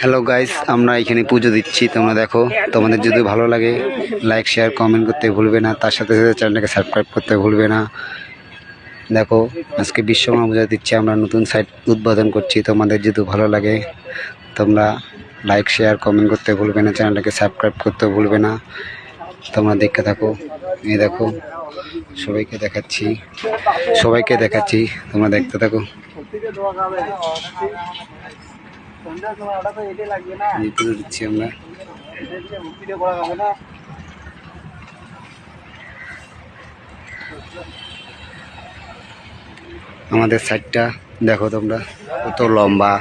Hello guys আমরা এখানে পুজো দিচ্ছি। তোমরা দেখো, তোমাদের যদি ভালো লাগে লাইক শেয়ার কমেন্ট করতে ভুলবে না। তার সাথে সাথে চ্যানেলটাকে সাবস্ক্রাইব করতে ভুলবে না। দেখো, আজকে বিশ্বকর্মা পূজা দিচ্ছি, আমরা নতুন সাইট উদ্বোধন করছি। তোমাদের যদি ভালো লাগে, তোমরা লাইক শেয়ার কমেন্ট করতে ভুলবে না, চ্যানেলটাকে সাবস্ক্রাইব করতে ভুলবে না। তোমরা দেখতে থাকো। এই দেখো, সবাইকে দেখাচ্ছি। সবাইকে দেখাচ্ছি, তোমরা দেখতে থাকো। আমাদের সাইডটা দেখো তোমরা কত লম্বা।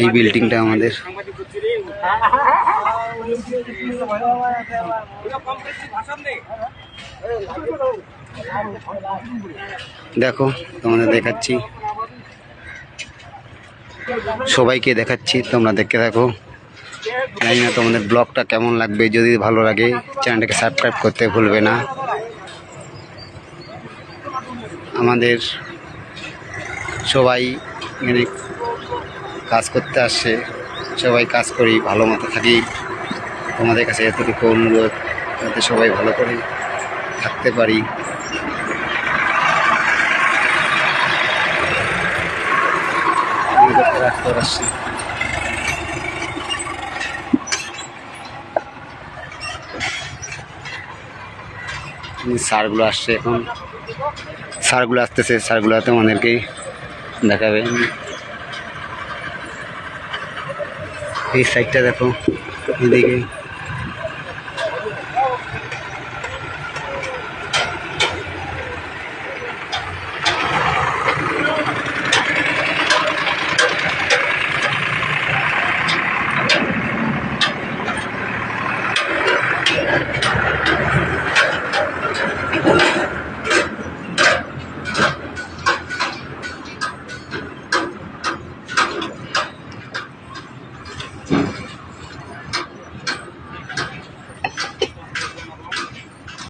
এই বিল্ডিংটা আমাদের। দেখো তোমাদের দেখাচ্ছি। সবাইকে দেখাচ্ছি, তোমরা দেখতে থাকো। জানি না তোমাদের ব্লগটা কেমন লাগবে, যদি ভালো লাগে চ্যানেলটাকে সাবস্ক্রাইব করতে ভুলবে না। আমাদের সবাই এখানে কাজ করতে আসছে সবাই কাজ করি, ভালো মতো থাকি। তোমাদের কাছে এতটুকু অনুরোধ, যাতে সবাই ভালো করে থাকতে পারি। সারগুলো আসছে এখন। সারগুলো আসতেছে সারগুলো আমাদেরকেই দেখাবে। এই সাইডটা দেখো এদিকে।